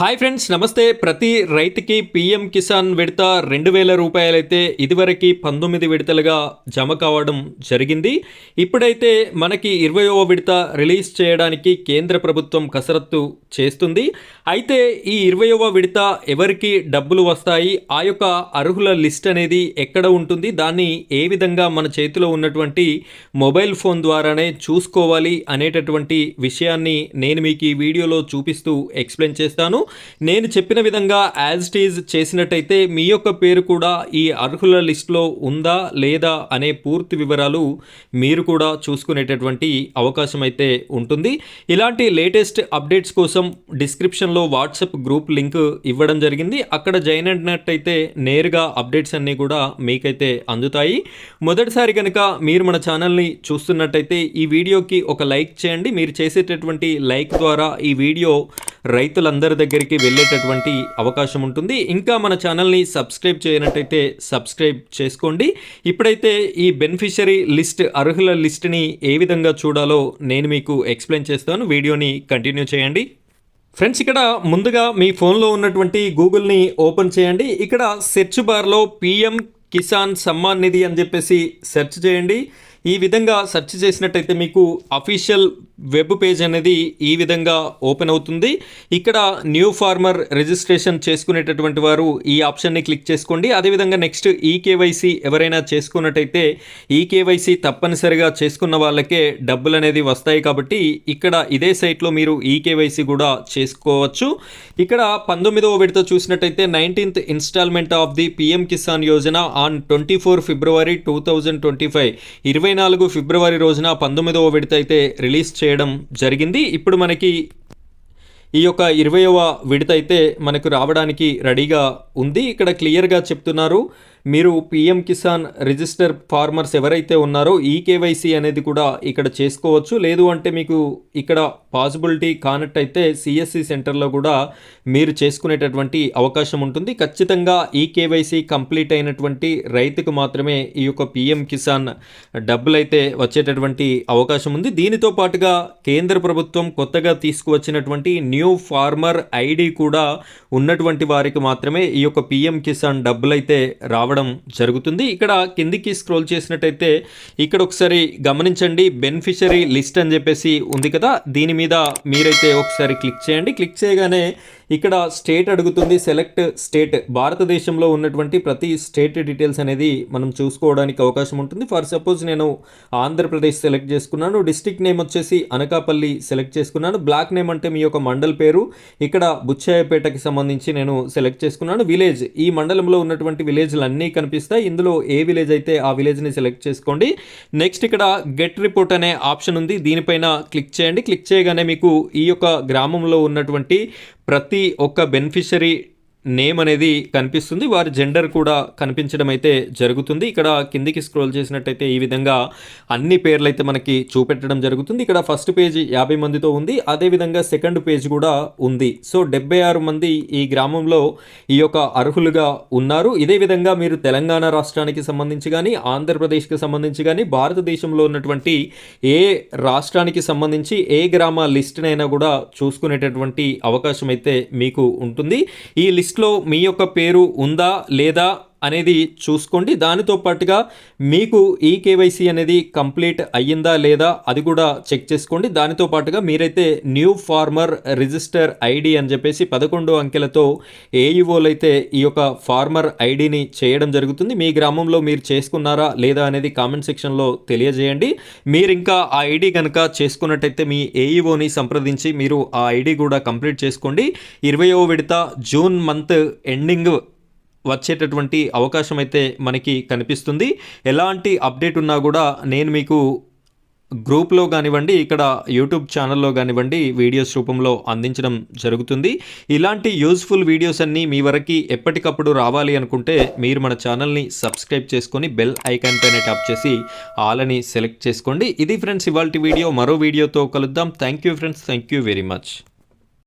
Hi friends నమస్తే. ప్రతి రైతుకి పీఎం కిసాన్ విడత రెండు వేల రూపాయలైతే ఇదివరకు పంతొమ్మిది విడతలుగా జమ కావడం జరిగింది. ఇప్పుడైతే మనకి ఇరవయవ విడత రిలీజ్ చేయడానికి కేంద్ర ప్రభుత్వం కసరత్తు చేస్తుంది. అయితే ఈ ఇరవయవ విడత ఎవరికి డబ్బులు వస్తాయి? ఆ యొక్క అర్హుల లిస్ట్ అనేది ఎక్కడ ఉంటుంది? దాన్ని ఏ విధంగా మన చేతిలో ఉన్నటువంటి మొబైల్ ఫోన్ ద్వారానే చూసుకోవాలి అనేటటువంటి విషయాన్ని నేను మీకు ఈ వీడియోలో చూపిస్తూ ఎక్స్ప్లెయిన్ చేస్తాను. నేను చెప్పిన విధంగా యాజ్ ఇట్ ఈజ్ చేసినట్టయితే మీ యొక్క పేరు కూడా ఈ అర్హుల లిస్టులో ఉందా లేదా అనే పూర్తి వివరాలు మీరు కూడా చూసుకునేటటువంటి అవకాశం అయితే ఉంటుంది. ఇలాంటి లేటెస్ట్ అప్డేట్స్ కోసం డిస్క్రిప్షన్లో వాట్సాప్ గ్రూప్ లింక్ ఇవ్వడం జరిగింది. అక్కడ జాయిన్ అయినట్టయితే నేరుగా అప్డేట్స్ అన్నీ కూడా మీకైతే అందుతాయి. మొదటిసారి కనుక మీరు మన ఛానల్ని చూస్తున్నట్టయితే ఈ వీడియోకి ఒక లైక్ చేయండి. మీరు చేసేటటువంటి లైక్ ద్వారా ఈ వీడియో రైతులందరి దగ్గర దగ్గరికి వెళ్ళేటటువంటి అవకాశం ఉంటుంది. ఇంకా మన ఛానల్ని సబ్స్క్రైబ్ చేయనట్టయితే సబ్స్క్రైబ్ చేసుకోండి. ఇప్పుడైతే ఈ బెనిఫిషరీ లిస్ట్ అర్హుల లిస్ట్ని ఏ విధంగా చూడాలో నేను మీకు ఎక్స్ప్లెయిన్ చేస్తాను. వీడియోని కంటిన్యూ చేయండి. ఫ్రెండ్స్ ఇక్కడ ముందుగా మీ ఫోన్లో ఉన్నటువంటి గూగుల్ని ఓపెన్ చేయండి. ఇక్కడ సెర్చ్ బార్లో పిఎం కిసాన్ సమ్మాన్ నిధి అని చెప్పేసి సెర్చ్ చేయండి. ఈ విధంగా సెర్చ్ చేసినట్టయితే మీకు అఫీషియల్ వెబ్ పేజ్ అనేది ఈ విధంగా ఓపెన్ అవుతుంది. ఇక్కడ న్యూ ఫార్మర్ రిజిస్ట్రేషన్ చేసుకునేటటువంటి వారు ఈ ఆప్షన్ని క్లిక్ చేసుకోండి. అదేవిధంగా నెక్స్ట్ ఈ కేవైసీ ఎవరైనా చేసుకున్నట్టయితే ఈ కేవైసీ తప్పనిసరిగా చేసుకున్న వాళ్ళకే డబ్బులు అనేది వస్తాయి కాబట్టి ఇక్కడ ఇదే సైట్లో మీరు ఈ కేవైసీ కూడా చేసుకోవచ్చు. ఇక్కడ పంతొమ్మిదవ విడత చూసినట్టయితే nineteenth instalment of the PM Kisan Yojana on twenty four February two thousand twenty five. ఇరవై నాలుగు ఫిబ్రవరి రోజున పంతొమ్మిదవ విడత అయితే రిలీజ్ చేయడం జరిగింది. ఇప్పుడు మనకి ఈ యొక్క ఇరవయవ విడత అయితే మనకు రావడానికి రెడీగా ఉంది. ఇక్కడ క్లియర్గా చెప్తున్నారు. మీరు పిఎం కిసాన్ రిజిస్టర్ ఫార్మర్స్ ఎవరైతే ఉన్నారో ఈ కేవైసీ అనేది కూడా ఇక్కడ చేసుకోవచ్చు. లేదు అంటే మీకు ఇక్కడ పాసిబిలిటీ కానట్టయితే సిఎస్సి సెంటర్లో కూడా మీరు చేసుకునేటటువంటి అవకాశం ఉంటుంది. ఖచ్చితంగా ఈ కేవైసీ కంప్లీట్ అయినటువంటి రైతుకు మాత్రమే ఈ యొక్క పిఎం కిసాన్ డబ్బులు అయితే వచ్చేటటువంటి అవకాశం ఉంది. దీనితో పాటుగా కేంద్ర ప్రభుత్వం కొత్తగా తీసుకువచ్చినటువంటి న్యూ ఫార్మర్ ఐడి కూడా ఉన్నటువంటి వారికి మాత్రమే ఈ యొక్క పిఎం కిసాన్ డబ్బులైతే రావడం రావడం జరుగుతుంది. ఇక్కడ కిందికి స్క్రోల్ చేసినట్టయితే ఇక్కడ ఒకసారి గమనించండి. బెనిఫిషరీ లిస్ట్ అని చెప్పేసి ఉంది కదా. దీని మీద మీరైతే ఒకసారి క్లిక్ చేయండి. క్లిక్ చేయగానే ఇక్కడ స్టేట్ అడుగుతుంది సెలెక్ట్ స్టేట్ భారతదేశంలో ఉన్నటువంటి ప్రతి స్టేట్ డీటెయిల్స్ అనేది మనం చూసుకోవడానికి అవకాశం ఉంటుంది. ఫర్ సపోజ్ నేను ఆంధ్రప్రదేశ్ సెలెక్ట్ చేసుకున్నాను డిస్టిక్ నేమ్ వచ్చేసి అనకాపల్లి సెలెక్ట్ చేసుకున్నాను. బ్లాక్ నేమ్ అంటే మీ యొక్క మండల్ పేరు. ఇక్కడ బుచ్చాయపేటకి సంబంధించి నేను సెలెక్ట్ చేసుకున్నాను. విలేజ్ ఈ మండలంలో ఉన్నటువంటి విలేజ్లు అన్నీ కనిపిస్తాయి. ఇందులో ఏ విలేజ్ అయితే ఆ విలేజ్ని సెలెక్ట్ చేసుకోండి. నెక్స్ట్ ఇక్కడ గెట్ రిపోర్ట్ అనే ఆప్షన్ ఉంది. దీనిపైన క్లిక్ చేయండి. క్లిక్ చేయగానే మీకు ఈ యొక్క గ్రామంలో ఉన్నటువంటి ప్రతి ఒక్క బెనిఫిషరీ నేమ్ అనేది కనిపిస్తుంది. వారి జెండర్ కూడా కనిపించడం అయితే జరుగుతుంది. ఇక్కడ కిందికి స్క్రోల్ చేసినట్టయితే ఈ విధంగా అన్ని పేర్లు అయితే మనకి చూపెట్టడం జరుగుతుంది. ఇక్కడ ఫస్ట్ పేజ్ యాభై మందితో ఉంది. అదేవిధంగా సెకండ్ పేజ్ కూడా ఉంది. సో డెబ్బై ఆరు మంది ఈ గ్రామంలో ఈ యొక్క అర్హులుగా ఉన్నారు. ఇదే విధంగా మీరు తెలంగాణ రాష్ట్రానికి సంబంధించి కానీ ఆంధ్రప్రదేశ్కి సంబంధించి కానీ భారతదేశంలో ఉన్నటువంటి ఏ రాష్ట్రానికి సంబంధించి ఏ గ్రామ లిస్ట్నైనా కూడా చూసుకునేటటువంటి అవకాశం అయితే మీకు ఉంటుంది. ఈ లిస్ట్ లిస్ట్లో మీ యొక్క పేరు ఉందా లేదా అనేది చూసుకోండి. దానితో పాటుగా మీకు ఈ కేవైసీ అనేది కంప్లీట్ అయ్యిందా లేదా అది కూడా చెక్ చేసుకోండి. దానితో పాటుగా మీరైతే న్యూ ఫార్మర్ రిజిస్టర్ ఐడి అని చెప్పేసి పదకొండు అంకెలతో ఏఈఓలు అయితే ఈ యొక్క ఫార్మర్ ఐడిని చేయడం జరుగుతుంది. మీ గ్రామంలో మీరు చేసుకున్నారా లేదా అనేది కామెంట్ సెక్షన్లో తెలియజేయండి. మీరు ఇంకా ఆ ఐడి కనుక చేసుకున్నట్టయితే మీ ఏఈఓని సంప్రదించి మీరు ఆ ఐడి కూడా కంప్లీట్ చేసుకోండి. ఇరవయో విడత జూన్ మంత్ ఎండింగ్ వచ్చేటటువంటి అవకాశం అయితే మనకి కనిపిస్తుంది. ఎలాంటి అప్డేట్ ఉన్నా కూడా నేను మీకు గ్రూప్లో కానివ్వండి ఇక్కడ యూట్యూబ్ ఛానల్లో కానివ్వండి వీడియోస్ రూపంలో అందించడం జరుగుతుంది. ఇలాంటి యూస్ఫుల్ వీడియోస్ అన్నీ మీ వరకు ఎప్పటికప్పుడు రావాలి అనుకుంటే మీరు మన ఛానల్ని సబ్స్క్రైబ్ చేసుకొని బెల్ ఐకాన్ పైన ట్యాప్ చేసి ఆల్ అని సెలెక్ట్ చేసుకోండి. ఇది ఫ్రెండ్స్ ఇవాళ వీడియో. మరో వీడియోతో కలుద్దాం. Thank you friends. Thank you very much.